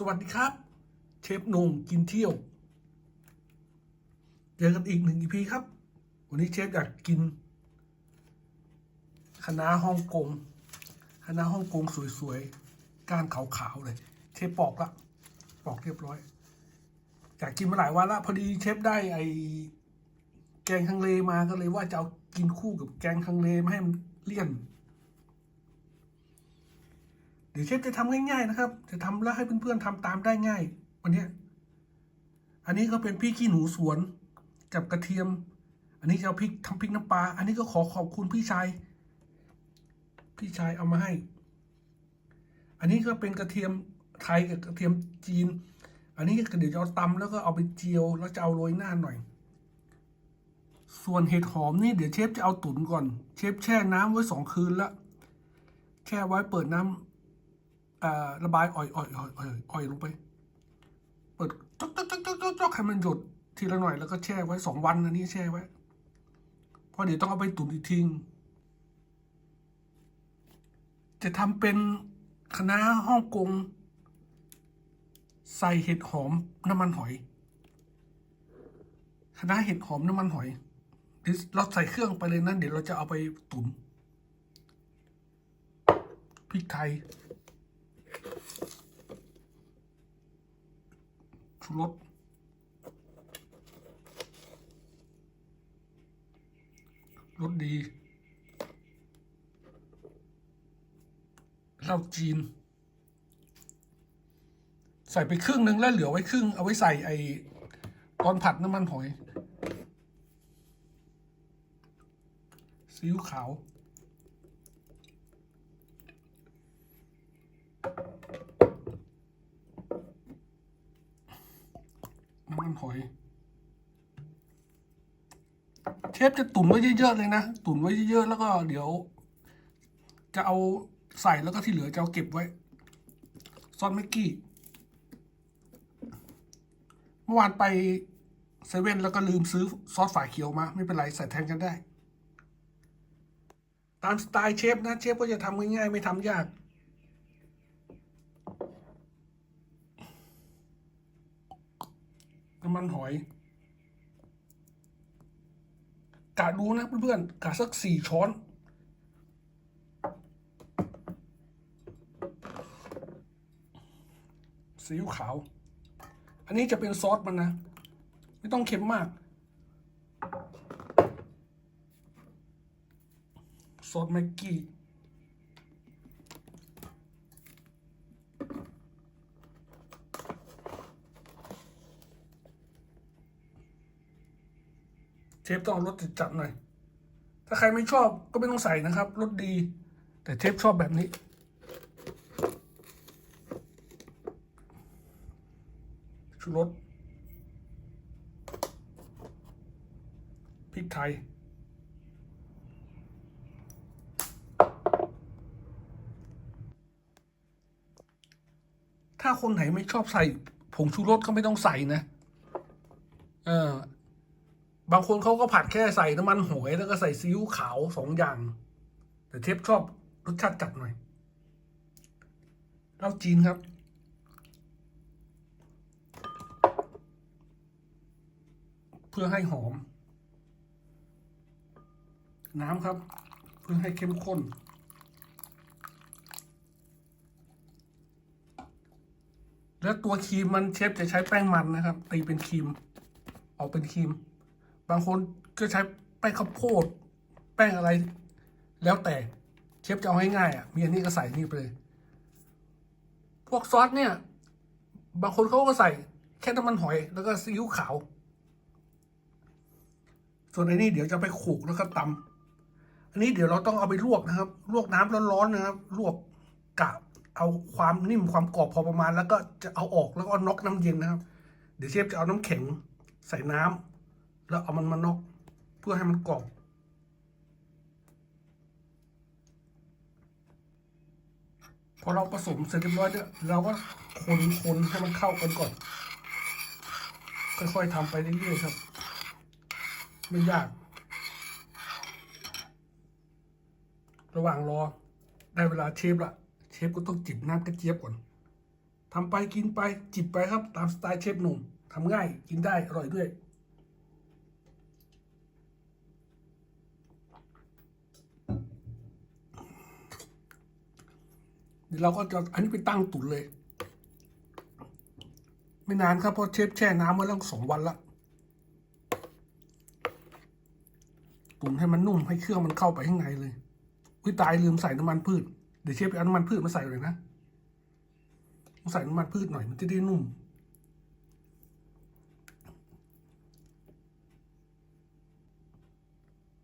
สวัสดีครับ เชฟนงกินเที่ยว เจอกันอีกหนึ่งอีพีครับ วันนี้เชฟอยากกินคณะฮ่องกงคณะฮ่องกงสวยๆก้านขาวๆเลย เชฟปอกละปอกเรียบร้อยอยากกินมาหลายวันละพอดีเชฟได้ไอแกงฮังเลมาก็เลยว่าจะเอากินคู่กับแกงฮังเลมาให้มันเลี่ยน ดี๋ยวเชฟจะทำง่ายๆนะครับ จะทำแล้วให้เพื่อนๆทำตามได้ง่าย วันนี้อันนี้ก็เป็นพริกขี้หนูสวนกับกระเทียม อันนี้จะเอาพริกทำพริกน้ำปลา อันนี้ก็ขอขอบคุณพี่ชาย พี่ชายเอามาให้ อันนี้ก็เป็นกระเทียมไทยกับกระเทียมจีน อันนี้เดี๋ยวจะเอาตำแล้วก็เอาไปเจียวแล้วจะเอาโรยหน้าหน่อย ส่วนเห็ดหอมนี่เดี๋ยวเชฟจะเอาตุ๋นก่อน เชฟแช่น้ำไว้สองคืนแล้วแช่ไว้เปิดน้ำอ่า ระบายอ่อยอ่อยอ่อยอ่อยอ่อยลงไป เปิดจ๊อกจ๊อกจ๊อกจ๊อกจอกให้มันหยดทีละหน่อยแล้วก็แช่ไว้สองวันอันนี้แช่ไว้เพราะเดี๋ยวต้องเอาไปตุ๋นอีกทีจะทำเป็นคณะฮ่องกง ใส่เห็ดหอมน้ำมันหอยคณะเห็ดหอมน้ำมันหอยเราใส่เครื่องไปเลยนะเดี๋ยวเราจะเอาไปตุ๋นพริกไทย ชูรสรสดีเหล้าจีน ใส่ไปครึ่งหนึ่งแล้วเหลือไว้ครึ่ง เอาไว้ใส่ไอตอนผัดน้ำมันหอยซีอิ๊วขาว น้ำมัน หอย เชฟจะตุ๋นไว้เยอะๆเลยนะ ตุ๋นไว้เยอะๆแล้วก็เดี๋ยว จะเอาใส่แล้วก็ที่เหลือจะเอาเก็บไว้ ซอสแม็กกี้ เมื่อวานไปเซเว่นแล้วก็ลืมซื้อซอสฝาเขียวมา ไม่เป็นไรใส่แทนกันได้ ตามสไตล์เชฟนะ เชฟก็จะทำง่ายๆไม่ทำยาก น้ำมันหอยกะดูนะเพื่อนๆกะสักสี่ช้อน ซีอิ๊วขาว อันนี้จะเป็นซอสมันนะ ไม่ต้องเค็มมาก ซอสแม็กกี้ เชฟต้องเอารสจัดๆหน่อย ถ้าใครไม่ชอบก็ไม่ต้องใส่นะครับรสดี แต่เชฟชอบแบบนี้ ชูรสพริกไทย ถ้าคนไหนไม่ชอบใส่ผงชูรสก็ไม่ต้องใส่นะ เออ บางคนเขาก็ผัดแค่ใส่น้ำมันหอยแล้วก็ใส่ซีอิ๊วขาวสองอย่าง แต่เทปชอบรสชาติจัดหน่อยเหล้าจีนครับ เพื่อให้หอม น้ำครับ เพื่อให้เข้มข้นแล้วตัวครีมมันเชฟจะใช้แป้งมันนะครับ ตีเป็นครีมเอาเป็นครีม บางคนก็ใช้แป้งข้าวโพด แป้งอะไร แล้วแต่เชฟจะเอาง่ายๆอะมีอันนี้ก็ใส่นี่ไปเลย พวกซอสเนี่ย บางคนเขาก็ใส่แค่น้ำมันหอยแล้วก็ซีอิ๊วขาว ส่วนอันนี้เดี๋ยวจะไปขูกแล้วก็ตำอันนี้เดี๋ยวเราต้องเอาไปลวกนะครับ ลวกน้ำร้อนๆนะครับ ลวกกะเอาความนิ่มความกรอบพอประมาณ แล้วก็จะเอาออกแล้วก็น็อกน้ำเย็นนะครับ เดี๋ยวเชฟจะเอาน้ำแข็งใส่น้ำ แล้วเอามันมานอกเพื่อให้มันกรอบพอเราผสมเสร็จเรียบร้อยเนี่ยเราก็คนคนให้มันเข้ากันก่อน ค่อยๆทำไปเรื่อยๆครับ ไม่ยาก ระหว่างรอได้เวลาเชฟละเชฟก็ต้องจิบน้ำกระเจี๊ยบก่อนทำไปกินไปจิบไปครับ ตามสไตล์เชฟหนุ่มทำง่ายกินได้อร่อยด้วย เดี๋ยวเราก็จะอันนี้ไปตั้งตุ๋นเลย ไม่นานครับเพราะเชฟแช่น้ำไว้แล้วสองวันละตุ๋นให้มันนุ่มให้เครื่องมันเข้าไปข้างในเลยอุ้ยตายลืมใส่น้ำมันพืชเดี๋ยวเชฟไปเอาน้ำมันพืชมาใส่เลยนะต้องใส่น้ำมันพืชหน่อยมันจะได้นุ่ม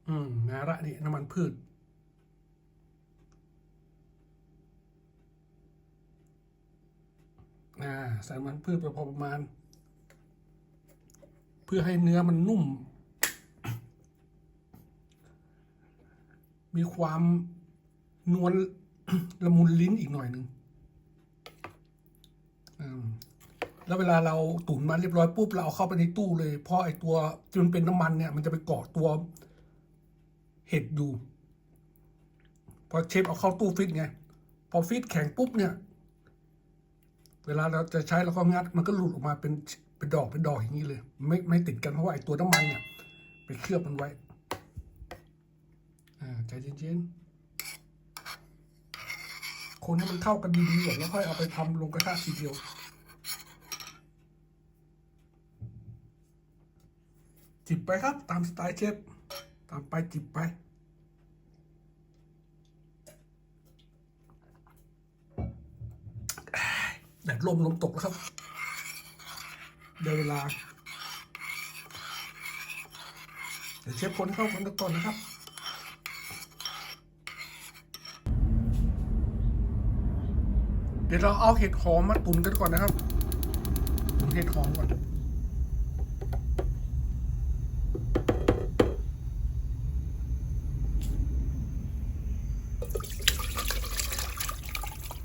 อืมนาระนี่น้ำมันพืช อ่าใส่น้ำมันพืชไปพอประมาณ เพื่อให้เนื้อมันนุ่ม มีความนวลละมุนลิ้นอีกหน่อยหนึ่งแล้วเวลาเราตุ๋นมาเรียบร้อยปุ๊บเราเอาเข้าไปในตู้เลย เพราะไอตัวที่มันเป็นน้ำมันเนี่ย มันจะไปเกาะตัวเห็ดอยู่ พอเชฟเอาเข้าตู้ฟิตไง พอฟิตแข็งปุ๊บเนี่ย เวลาเราจะใช้เราก็งัดมันก็หลุดออกมาเป็นเป็นดอกเป็นดอกอย่างนี้เลย ไม่ไม่ติดกันเพราะว่าไอตัวน้ำมันเนี่ยไปเคลือบมันไว้อ่าใจเย็นๆคนให้มันเข้ากันดีๆแล้วค่อยเอาไปทำลงกระทะทีเดียวจิบไปครับ ตามสไตล์เชฟตามไปจิบไป แดดลมลมตกแล้วครับเดี๋ยวเวลา เดี๋ยวเชฟคนเข้ากันก่อนนะครับเดี๋ยวเราเอาเห็ดหอมมาตุ๋นกันก่อนนะครับตุ๋นเห็ดหอมก่อน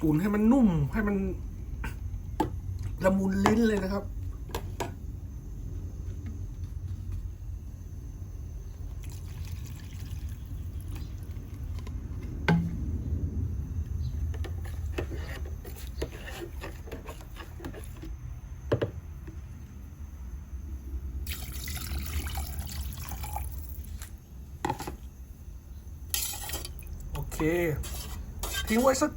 ตุ๋นให้มันนุ่มให้มัน ละมุนลิ้นเลยนะครับ โอเค ทิ้งไว้สัก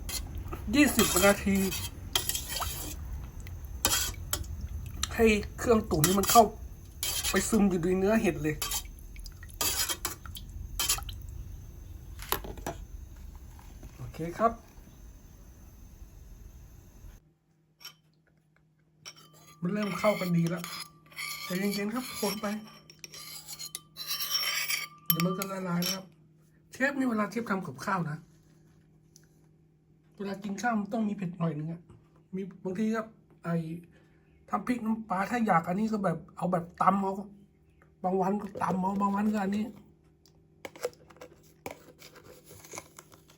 ยี่สิบนาที ให้เครื่องตุ๋นนี่มันเข้า ไปซึมอยู่ในเนื้อเห็ดเลย โอเคครับมันเริ่มเข้ากันดีแล้วแต่เย็นๆครับคนไป เดี๋ยวมันก็ละลายนะครับ เชฟนี่เวลาเชฟทำกับข้าวนะ เวลากินข้าวมันต้องมีเผ็ดหน่อยนึงอะมีบางทีครับไอ ทำพริกน้ำปลาถ้าอยากอันนี้ก็แบบ เอาแบบตำเอาบางวันก็ตำเอาบางวันก็อันนี้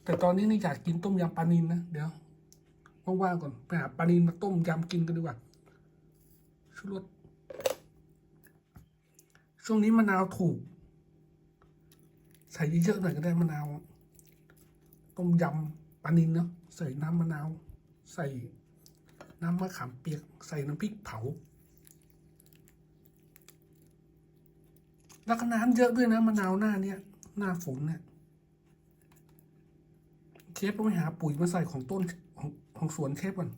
แต่ตอนนี้นี่อยากกินต้มยำปลานินนะเดี๋ยวว่างๆก่อนไปหาปลานินมาต้มยำกินกันดีกว่าชูรสช่วงนี้มะนาวถูก ใส่เยอะๆหน่อยก็ได้มะนาว ต้มยำปลานินเนาะใส่น้ำมะนาว ใส่ น้ำมะขามเปียกใส่น้ำพริกเผา แล้วก็น้ำเยอะด้วยนะมะนาวหน้าเนี้ยหน้าฝนเนี่ยเชฟต้องไปหาปุ๋ยมาใส่ของต้นของของสวนเชฟก่อน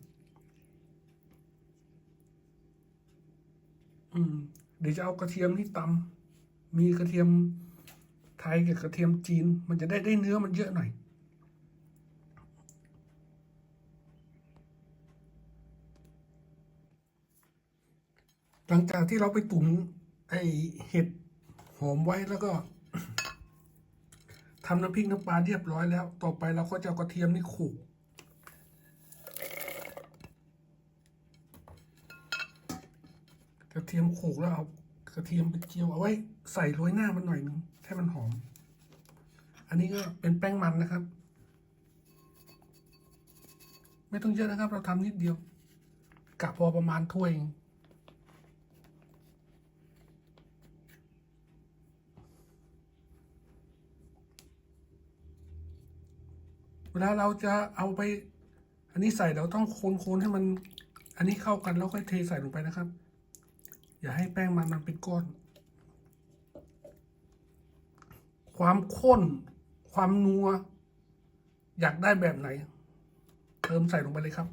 อืมเดี๋ยวจะเอากระเทียมที่ตำมีกระเทียมไทยกับกระเทียมจีน มันจะได้ได้เนื้อมันเยอะหน่อย หลังจากที่เราไปตุ๋นไอเห็ดหอมไว้แล้วก็ทำน้ำพริกน้ำปลาเรียบร้อยแล้ว ต่อไปเราก็จะกระเทียมนี่ขูดกระเทียมขูกแล้วเอากระเทียมไปเจียวเอาไว้ใส่โรยหน้ามันหน่อยนึงให้มันหอม อันนี้ก็เป็นแป้งมันนะครับ ไม่ต้องเยอะนะครับ เราทำนิดเดียวกะพอประมาณถ้วยเอง วลาเราจะเอาไป อันนี้ใส่เราต้องคนๆให้มัน อันนี้เข้ากันแล้วค่อยเทใส่ลงไปนะครับ อย่าให้แป้งมันมันเป็นก้อน ความข้น ความนัว อยากได้แบบไหน เติมใส่ลงไปเลยครับ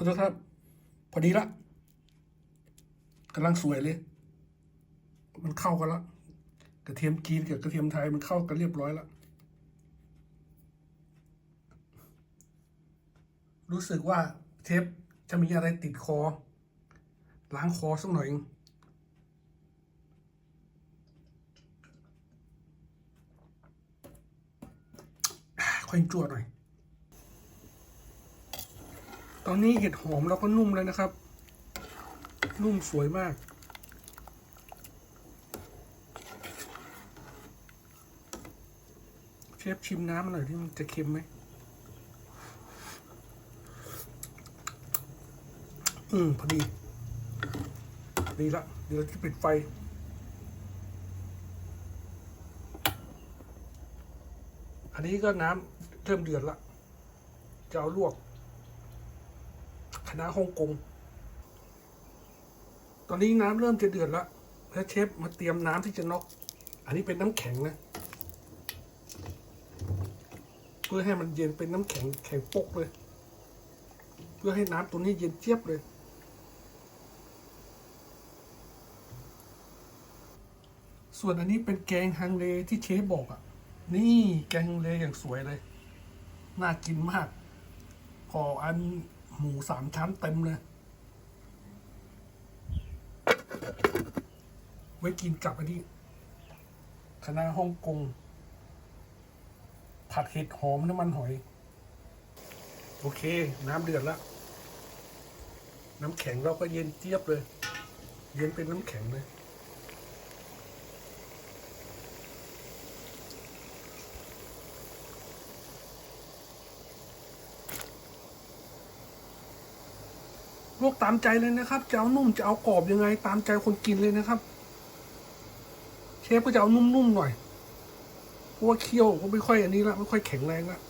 ขอโทษครับ พอดีละกำลังสวยเลย มันเข้ากันละกระเทียมจีนกับกระเทียมไทยมันเข้ากันเรียบร้อยล้วรู้สึกว่าเทปจะมีอะไรติดคอ ล้างคอสักหน่อยอ่าค่อยจั่วหน่อย ตอนนี้เห็ดหอมเราก็นุ่มเลยนะครับ นุ่มสวยมาก เชฟชิมน้ำหน่อยที่มันจะเค็มไหมอืมพอดี ดีละ เดี๋ยวจะปิดไฟ อันนี้ก็น้ำเริ่มเดือดละ จะเอาลวกคณะฮ่องกง ตอนนี้น้ำเริ่มจะเดือดแล้วแล้วเชฟมาเตรียมน้ำที่จะน็อก อันนี้เป็นน้ำแข็งนะ เพื่อให้มันเย็นเป็นน้ำแข็งแข็งปกเลย เพื่อให้น้ำตัวนี้เย็นเจี๊ยบเลย ส่วนอันนี้เป็นแกงฮังเลที่เชฟบอกอะ นี่แกงฮังเลอย่างสวยเลย น่ากินมากพออันหมูสามชั้นเต็มเลย ไว้กินกับอันนี้คณะฮ่องกง ผัดเห็ดหอมน้ำมันหอย โอเค น้ำเดือดแล้วน้ำแข็งเราก็เย็นเจี๊ยบเลย เย็นเป็นน้ำแข็งเลย ลวกตามใจเลยนะครับ จะเอานุ่มจะเอากรอบยังไง ตามใจคนกินเลยนะครับ เชฟก็จะเอานุ่มๆหน่อยเพราะว่าเคี่ยวก็ไม่ค่อยอันนี้ละไม่ค่อยแข็งแรงละ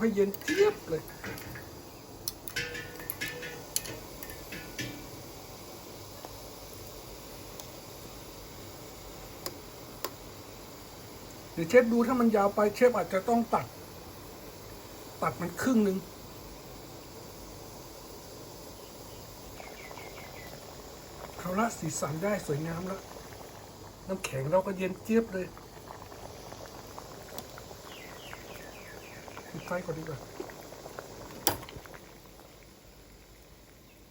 ให้เย็นเจี๊ยบเลย เดี๋ยวเชฟดูถ้ามันยาวไปเชฟอาจจะต้องตัด ตัดมันครึ่งหนึ่งเขาละสีสันได้สวยงามแล้ว น้ำแข็งเราก็เย็นเจี๊ยบเลย ปิดไฟก่อนดีกว่า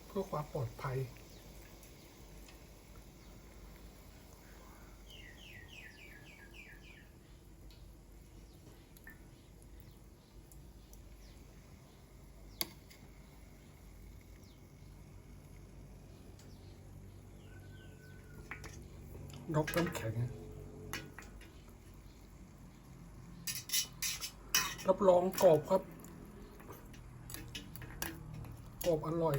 เพื่อความปลอดภัยนกน้ำแข็ง รับรองกรอบครับ กรอบอร่อย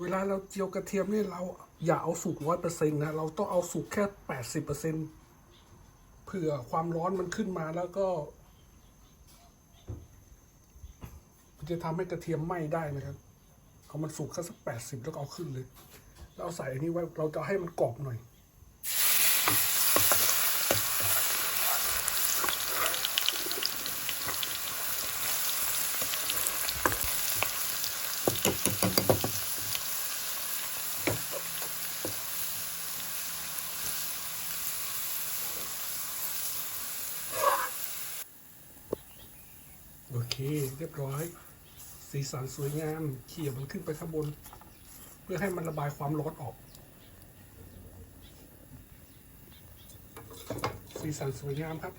เวลาเราเจียวกระเทียมนี่เราอย่าเอาสุกร้อยเปอร์เซ็นต์นะ เราต้องเอาสุกแค่แปดสิบเปอร์เซ็นต์ เผื่อความร้อนมันขึ้นมาแล้วก็มันจะทำให้กระเทียมไหม้ได้นะครับเอามันสุกแค่สักแปดสิบแล้วเอาขึ้นเลย แล้วเอาใส่อันนี้ไว้เราจะให้มันกรอบหน่อย พ โอ เรียบร้อย สีสันสวยงามเขี่ยมันขึ้นไปข้างบน เพื่อให้มันระบายความร้อนออก สีสันสวยงามครับ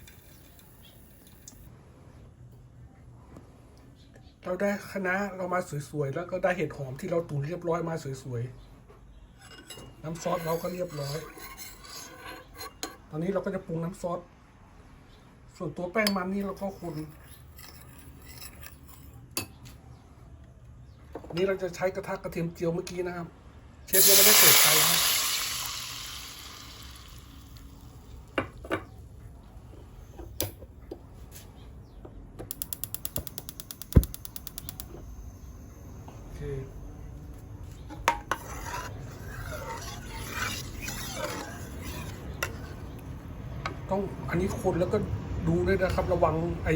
เราได้คณะเรามาสวยๆแล้วก็ได้เห็ดหอมที่เราตุ๋นเรียบร้อยมาสวยๆน้ำซอสเราก็เรียบร้อย ตอนนี้เราก็จะปรุงน้ำซอสส่วนตัวแป้งมันนี่เราก็คน นี่เราจะใช้กระทะกระเทียมเจียวเมื่อกี้นะครับ เชฟยังไม่ได้เปิดไฟนะครับต้องอันนี้คนแล้วก็ดูด้วยนะครับ ระวังไอ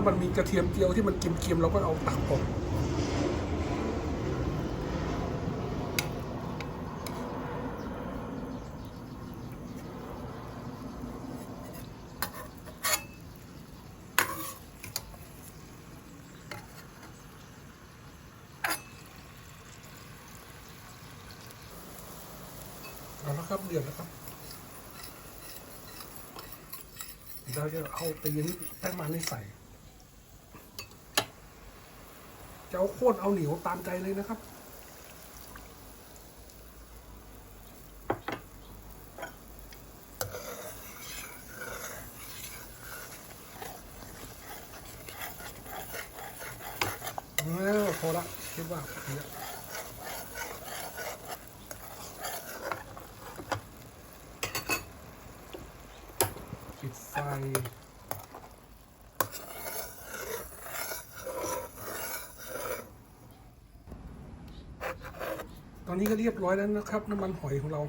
ามันมีกระเทียมเจียวที่มันเค็มๆเราก็เอาตักออกเอาละครับเดือดแล้วครับเราจะเอาตีนแป้งมันนี่ใส่ จะเอาโค่นเอาเหนียวตามใจเลยนะครับ แล้วพอละคิดว่าเยอะปิดไฟ ต อนนี้ก็เรียบร้อยแล้วนะครับ น้ำมันหอยของเรา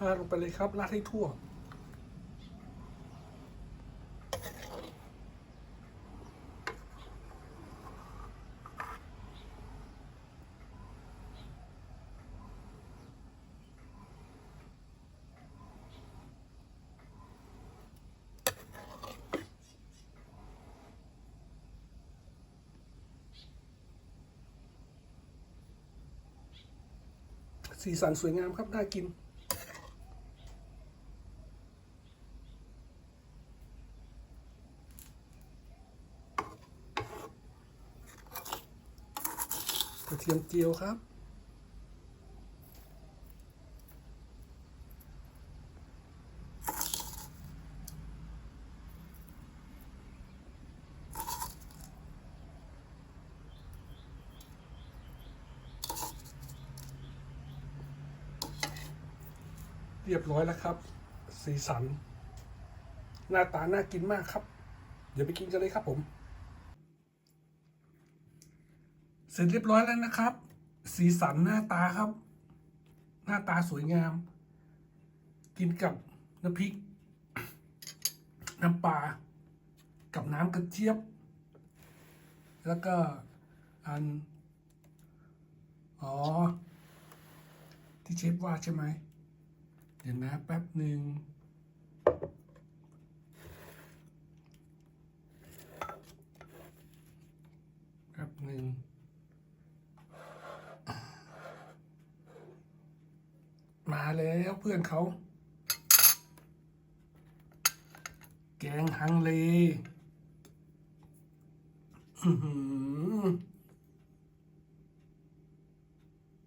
ราดลงไปเลยครับราดให้ทั่ว สีสันสวยงามครับน่ากิน กระเทียมเจียวครับ รียบร้อยแล้วครับ สีสัน หน้าตาน่ากินมากครับ เดี๋ยวไปกินกันเลยครับผม เสร็จเรียบร้อยแล้วนะครับ สีสันหน้าตาครับ หน้าตาสวยงาม กินกับน้ำพริก น้ำปลากับน้ำกระเจี๊ยบ แล้วก็อันอ๋อ ที่เชฟว่าใช่ไหม ดี๋ยวนะแป๊บหนึ่งแป๊บหนึ่งมาแล้วเพื่อนเขา แกงฮังเลือหือ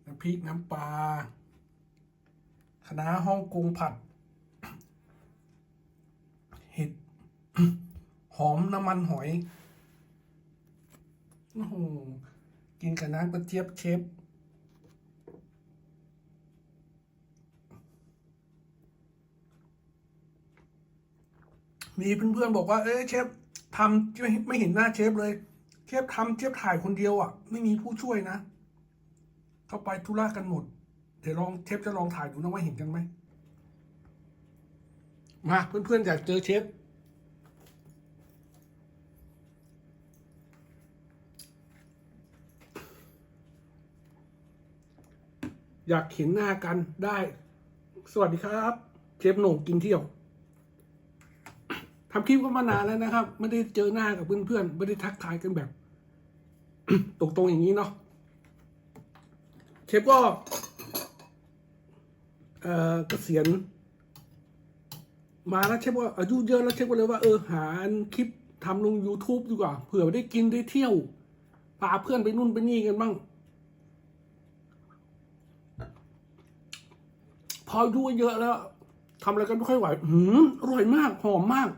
น้ำพริกน้ำปลา คณะน้าฮ่องกงผัด เห็ด หอมน้ำมันหอย โอ้โห กินกับน้ำกระเจี๊ยบเชฟมีเพื่อนๆบอกว่า เอ้ยเชฟทำไม่ไม่เห็นหน้าเชฟเลย เชฟทำเชฟถ่ายคนเดียวอะ ไม่มีผู้ช่วยนะ เข้าไปธุระกันหมด เดี๋ยวลองเชฟจะลองถ่ายดูนะว่าเห็นกันไหมมาเพื่อนๆอยากเจอเชฟอยากเห็นหน้ากันได้ สวัสดีครับ เชฟโหน่งกินเที่ยวทำคลิปก็มานานแล้วนะครับ ไม่ได้เจอหน้ากับเพื่อนๆไม่ได้ทักทายกันแบบ ตรงๆอย่างนี้เนาะเชฟก็ เอ่อเกษียณมาแล้วเชฟว่าอายุเยอะแล้วเชฟก็เลยว่าเออหาคลิปทำลง YouTube ดีกว่าเผื่อได้กินได้เที่ยวพาเพื่อนไปนู่นไปนี่กันบ้าง พออายุเยอะแล้วทำอะไรกันไม่ค่อยไหวหืมอร่อยมากหอมมาก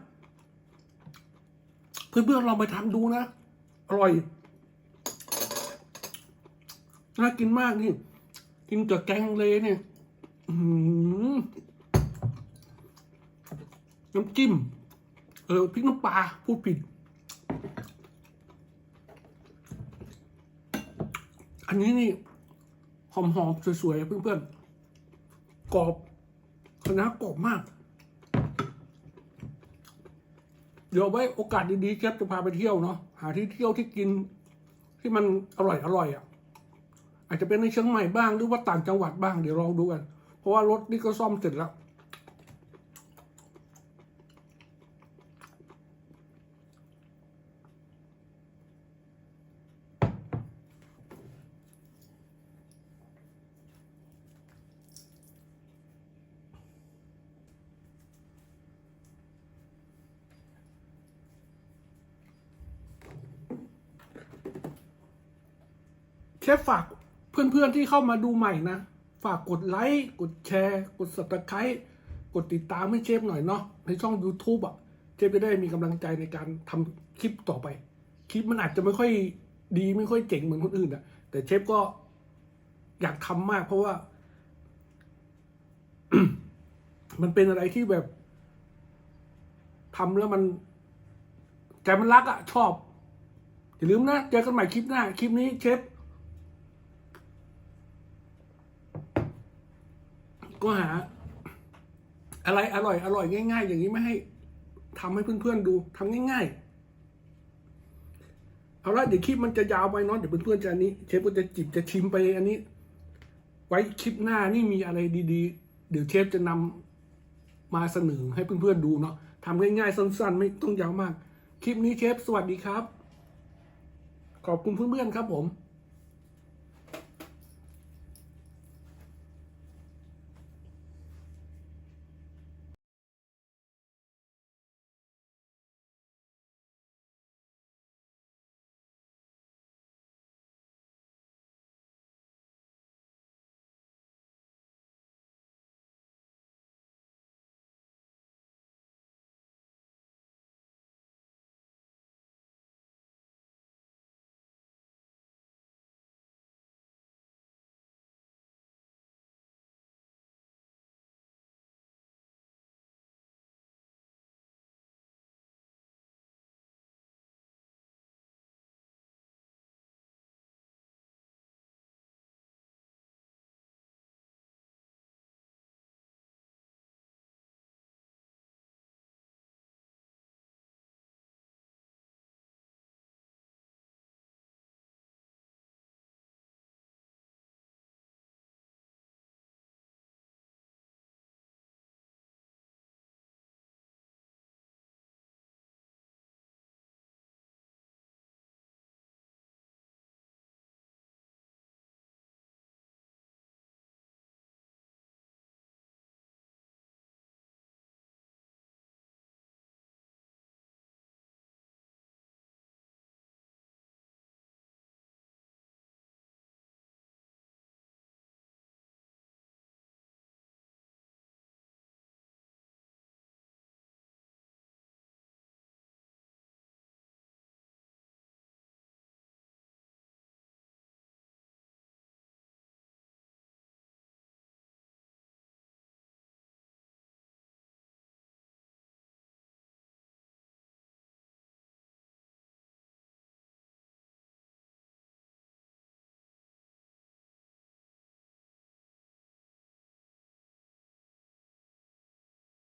เพื่อนๆลองไปทำดูนะ อร่อยน่ากินมากนี่ กินกับแกงเลยเนี่ย น้ำจิ้ม เออพริกน้ำปลาพูดผิด อันนี้นี่ หอมๆสวยๆ เพื่อนๆ กรอบคณะกรอบมาก เดี๋ยวไว้โอกาสดีๆเชฟจะพาไปเที่ยวเนาะ หาที่เที่ยวที่กิน ที่มันอร่อยอร่อยอะ อาจจะเป็นในเชียงใหม่บ้างหรือว่าต่างจังหวัดบ้าง เดี๋ยวลองดูกัน เพราะว่ารถนี่ก็ซ่อมเสร็จแล้วเชฟฝากเพื่อนๆที่เข้ามาดูใหม่นะ ฝากกดไลค์ กดแชร์ กด subscribe กดติดตามให้เชฟหน่อยเนาะในช่อง YouTube อะ เชฟจะได้มีกำลังใจในการทำคลิปต่อไป คลิปมันอาจจะไม่ค่อยดีไม่ค่อยเจ๋งเหมือนคนอื่นอะแต่เชฟก็อยากทำมากเพราะว่า มันเป็นอะไรที่แบบทำแล้วมันใจมันรักอะ ชอบ อย่าลืมนะ เจอกันใหม่คลิปหน้า คลิปนี้เชฟ ก็หา อะไรอร่อยอร่อยง่าย ๆ อย่างนี้ไม่ให้ทำให้เพื่อนๆดูทำง่าย ๆ เอาละเดี๋ยวคลิปมันจะยาวไปเนาะเดี๋ยวเพื่อนๆจะอันนี้เชฟก็จะจิบจะชิมไปอันนี้ ไว้คลิปหน้านี่มีอะไรดีๆ เดี๋ยวเชฟจะนำมาเสนอให้เพื่อนๆดูเนาะทำง่ายๆสั้น ๆ ไม่ต้องยาวมาก คลิปนี้เชฟสวัสดีครับ ขอบคุณเพื่อนๆครับผม